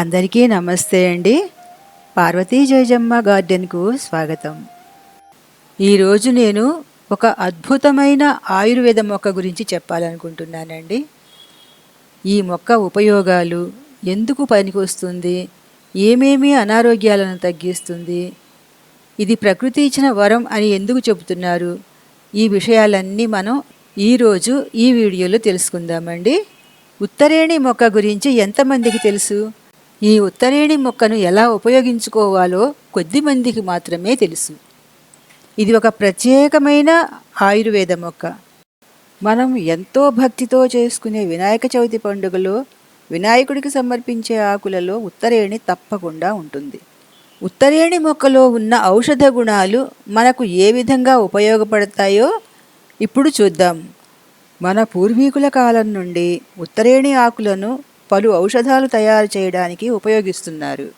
అందరికీ నమస్తే అండి. పార్వతీ జయజమ్మ గార్డెన్కు స్వాగతం. ఈరోజు నేను ఒక అద్భుతమైన ఆయుర్వేద మొక్క గురించి చెప్పాలనుకుంటున్నానండి. ఈ మొక్క ఉపయోగాలు ఎందుకు పనికొస్తుంది? ఏమేమి అనారోగ్యాలను తగ్గిస్తుంది? ఇది ప్రకృతి ఇచ్చిన వరం అని ఎందుకు చెబుతున్నారు? ఈ విషయాలన్నీ మనం ఈరోజు ఈ వీడియోలో తెలుసుకుందామండి. ఉత్తరేణి మొక్క గురించి ఎంతమందికి తెలుసు? ఈ ఉత్తరేణి మొక్కను ఎలా ఉపయోగించుకోవాలో కొద్దిమందికి మాత్రమే తెలుసు. ఇది ఒక ప్రత్యేకమైన ఆయుర్వేద మొక్క. మనం ఎంతో భక్తితో చేసుకునే వినాయక చవితి పండుగలో వినాయకుడికి సమర్పించే ఆకులలో ఉత్తరేణి తప్పకుండా ఉంటుంది. ఉత్తరేణి మొక్కలో ఉన్న ఔషధ గుణాలు మనకు ఏ విధంగా ఉపయోగపడతాయో ఇప్పుడు చూద్దాం. మన పూర్వీకుల కాలం నుండి ఉత్తరేణి ఆకులను పలు ఔషధాలు తయారు చేయడానికి ఉపయోగిస్తున్నారు.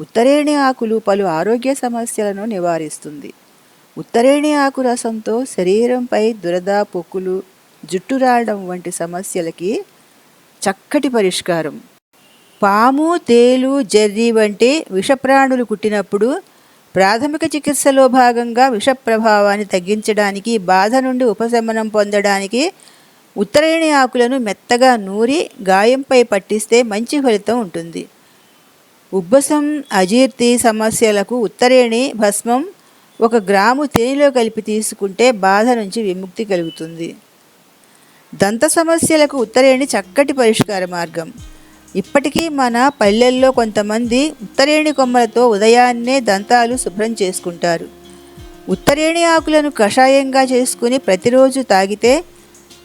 ఉత్తరేణి ఆకులు పలు ఆరోగ్య సమస్యలను నివారిస్తుంది. ఉత్తరేణి ఆకు రసంతో శరీరంపై దురద పొక్కులు జుట్టు రావడం వంటి సమస్యలకి చక్కటి పరిష్కారం. పాము తేలు జర్రి వంటి విషప్రాణులు కుట్టినప్పుడు ప్రాథమిక చికిత్సలో భాగంగా విష ప్రభావాన్ని తగ్గించడానికి బాధ నుండి ఉపశమనం పొందడానికి ఉత్తరేణి ఆకులను మెత్తగా నూరి గాయంపై పట్టిస్తే మంచి ఫలితం ఉంటుంది. ఉబ్బసం అజీర్తి సమస్యలకు ఉత్తరేణి భస్మం ఒక గ్రాము తేనెలో కలిపి తీసుకుంటే బాధ నుంచి విముక్తి కలుగుతుంది. దంత సమస్యలకు ఉత్తరేణి చక్కటి పరిష్కార మార్గం. ఇప్పటికీ మన పల్లెల్లో కొంతమంది ఉత్తరేణి కొమ్మలతో ఉదయాన్నే దంతాలు శుభ్రం చేసుకుంటారు. ఉత్తరేణి ఆకులను కషాయంగా చేసుకుని ప్రతిరోజు తాగితే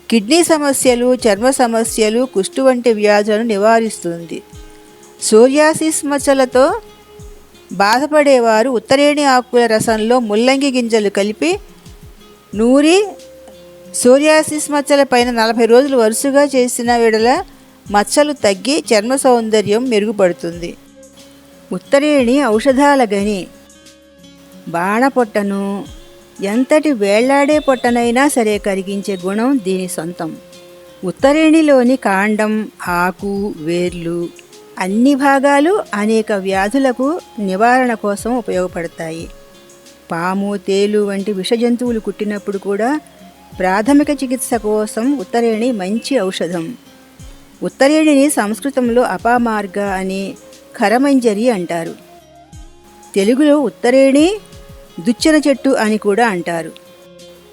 కిడ్నీ సమస్యలు చర్మ సమస్యలు కుష్టు వంటి వ్యాధులను నివారిస్తుంది. సూర్యాసిస్ మచ్చలతో బాధపడేవారు ఉత్తరేణి ఆకుల రసంలో ముల్లంగి గింజలు కలిపి నూరి సూర్యాసిస్ మచ్చల పైన నలభై రోజులు వరుసగా చేసిన విడల మచ్చలు తగ్గి చర్మ సౌందర్యం మెరుగుపడుతుంది. ఉత్తరేణి ఔషధాల గని బాణపొట్టను ఎంతటి వేళ్ళాడే పొట్టనైనా సరే కరిగించే గుణం దీని సొంతం. ఉత్తరేణిలోని కాండం ఆకు వేర్లు అన్ని భాగాలు అనేక వ్యాధులకు నివారణ కోసం ఉపయోగపడతాయి. పాము తేలు వంటి విషజంతువులు కుట్టినప్పుడు కూడా ప్రాథమిక చికిత్స కోసం ఉత్తరేణి మంచి ఔషధం. ఉత్తరేణిని సంస్కృతంలో అపామార్గ అని ఖరమంజరి అంటారు. తెలుగులో ఉత్తరేణి దుచ్చన చెట్టు అని కూడా అంటారు.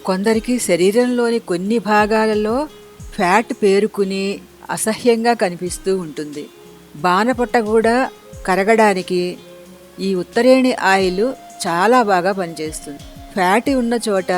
కొందరికి శరీరంలోని కొన్ని భాగాలలో ఫ్యాట్ పేరుకుని అసహ్యంగా కనిపిస్తూ ఉంటుంది. బాణపొట్ట కూడా కరగడానికి ఈ ఉత్తరేణి ఆయిల్ చాలా బాగా పనిచేస్తుంది. ఫ్యాట్ ఉన్న చోట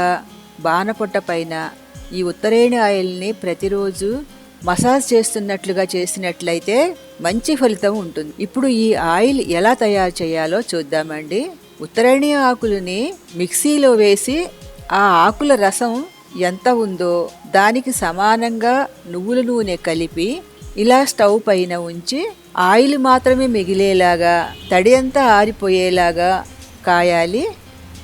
బాణపొట్ట పైన ఈ ఉత్తరేణి ఆయిల్ని ప్రతిరోజు మసాజ్ చేస్తున్నట్లుగా చేసినట్లయితే మంచి ఫలితం ఉంటుంది. ఇప్పుడు ఈ ఆయిల్ ఎలా తయారు చేయాలో చూద్దామండి. ఉత్తరేణి ఆకులని మిక్సీలో వేసి ఆ ఆకుల రసం ఎంత ఉందో దానికి సమానంగా నువ్వుల నూనె కలిపి ఇలా స్టవ్ పైన ఉంచి ఆయిల్ మాత్రమే మిగిలేలాగా తడి అంతా ఆరిపోయేలాగా కాయాలి.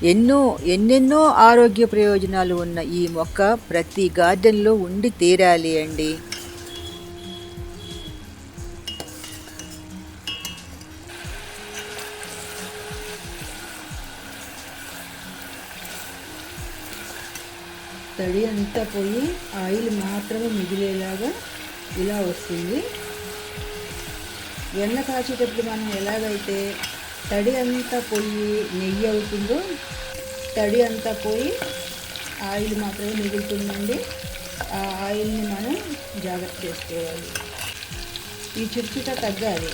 ఎన్నో ఎన్నెన్నో ఆరోగ్య ప్రయోజనాలు ఉన్న ఈ మొక్క ప్రతి గార్డెన్లో ఉండి తీరాలి అండి. తడి అంతా పోయి ఆయిల్ మాత్రమే మిగిలేలాగా ఇలా వస్తుంది. వెన్న కాచేటప్పుడు మనం ఎలాగైతే తడి అంతా పోయి నెయ్యి అవుతుందో తడి అంతా పోయి ఆయిల్ మాత్రమే మిగులుతుందండి. ఆ ఆయిల్ని మనం జాగ్రత్త చేసుకోవాలి. ఈ చుట్టుట తగ్గాలి.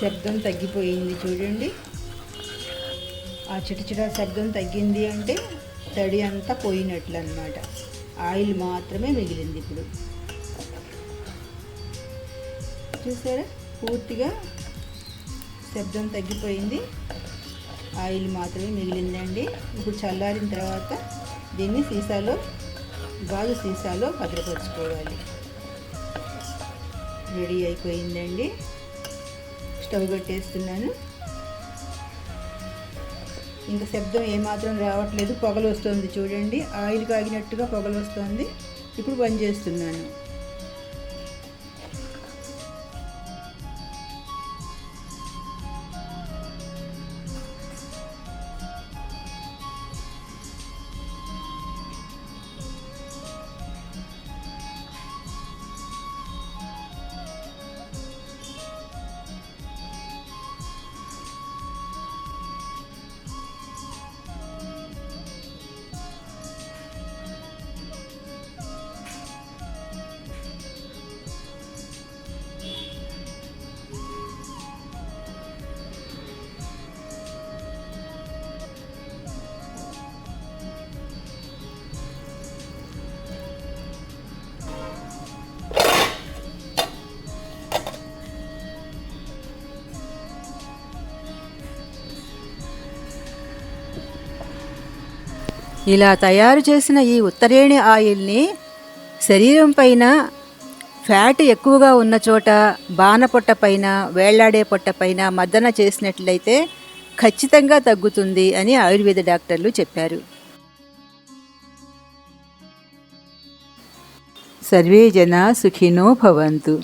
శబ్దం తగ్గిపోయింది చూడండి. ఆ చిటచిట శబ్దం తగ్గింది అంటే తడి అంతా పోయినట్లు అనమాట ఆయిల్ మాత్రమే మిగిలింది ఇప్పుడు. చూసారా? పూర్తిగా శబ్దం తగ్గిపోయింది. ఆయిల్ మాత్రమే మిగిలిందండి. ఇప్పుడు చల్లారిన తర్వాత దీన్ని సీసాలో గాజు సీసాలో భద్రపరచుకోవాలి. రెడీ అయిపోయిందండి. స్టవ్ పెట్టేస్తున్నాను ఇంకా శబ్దం ఏమాత్రం రావట్లేదు. పొగలు వస్తుంది చూడండి. ఆయిల్ కాగినట్టుగా పొగలు వస్తుంది. ఇప్పుడు బంద్ చేస్తున్నాను. ఇలా తయారు చేసిన ఈ ఉత్తరేణి ఆయిల్ని శరీరం పైన ఫ్యాట్ ఎక్కువగా ఉన్న చోట బాణ పొట్ట పైన వేళ్ళాడే పొట్ట పైన మద్దన చేసినట్లయితే ఖచ్చితంగా తగ్గుతుంది అని ఆయుర్వేద డాక్టర్లు చెప్పారు. సర్వే జన సుఖినో భవంతు.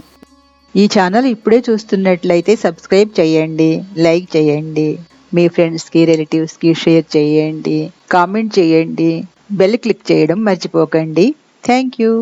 ఈ ఛానల్ ఇప్పుడే చూస్తున్నట్లయితే సబ్స్క్రైబ్ చేయండి లైక్ చేయండి మీ ఫ్రెండ్స్కి రిలేటివ్స్కి షేర్ చేయండి. కామెంట్ చేయండి. బెల్ క్లిక్ చేయడం మర్చిపోకండి. Thank you.